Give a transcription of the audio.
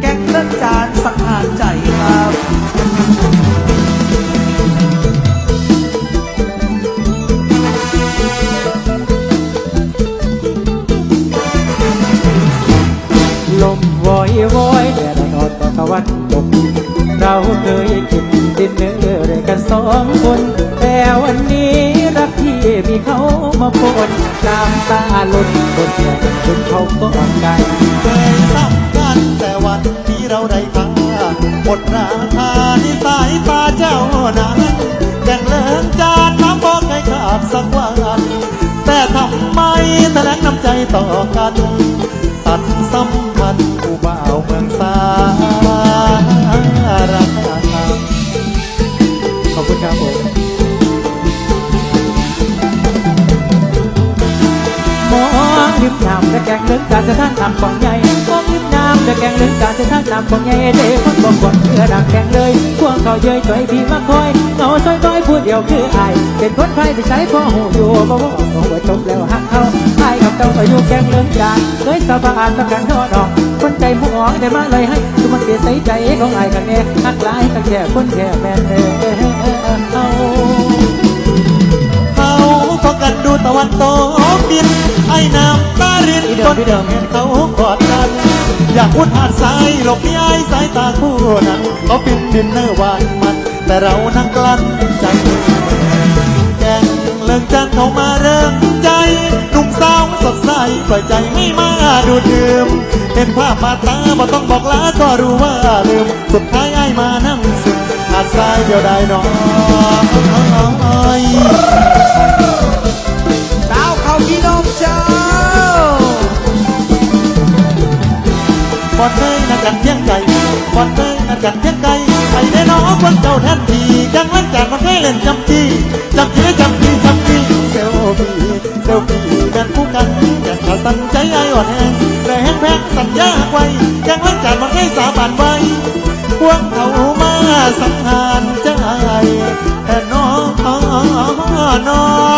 แกงเลิกจานสังหารใจครับลมวอยวอยแดดนอนตอตะวันตก เราเคยกินดินเนอร์ด้วยกันสองคน แต่วันนี้รักที่มีเขามาปนน้ำตาหลุดบนแก้มจนเขาก็อ่อนกัน หมดราคาที่สายตาเจ้านั้นแก่งเลิงจานน้ำบอกให้ขาดสักวันแต่ทำไมแถลงน้ำใจต่อกันตัดสัมพันธ์ผู้บ่าวเมืองสาราขอบคุณครับผมมองริมน้ำและแกงเลึกการเส้นทาน้ำของใหญ่ มองริมน้ำและแกงลึกการเส้นทางนำของใหญ่เด็กคนบอกก่อนเพื่อดักแกงเลยพวงเขาเย้ยถอยพี่มาคอยเงาซอยต้อยพูดเดียวคือไอเป็นคนไทยที่ใช้พ่อหูอยู่บ่ว่าโง่ว่จบแล้วหักเขาไอกับเจ้าอายุแกงเลิกจานเลยสบานประกันทอดอก คนใจหมองได้มาเลยให้ทุกมันเกใส่ใจของไอกันแน่หักหลายกันแค่คนแค่แม่นเออเอาเขาพอกันดูตะวันตกดินไอ้น้ำตารินพี่เดิมเดิมเห็นเขากอด อยากพูดหาดทรายหลบหนีไอสายตาคู่นั้นเขาปินดินเนอร์วานมัน แต่เรานั่งกลั้นใจแกงเลิกจันเขามาเริ่มใจหนุ่มสาวสดใสปล่อยใจให้มาดูดื่มเห็นภาพมาตาบ่ต้องบอกลาก็รู้ว่าลืม สุดท้ายไอ้มานั่งซึมหาดทรายเดียวได้น้อย อดเตยนะจันเทียงไกปอดเตยนะจันเทียงใจใไปได้น้องคนเจ้าแทนทีจังวันจันมันได้เล่นจำทีจำทีไจำทีจำทีเซลฟี่เซลฟี่กันคู่กันแก่ขาตั้ใจไอ้อ่อนแห้งแรแห้งแพงสัญญาไว้จังวันจันมันได้สาบานไว้พวงเขามาสังหารใจแทนน้องน้อง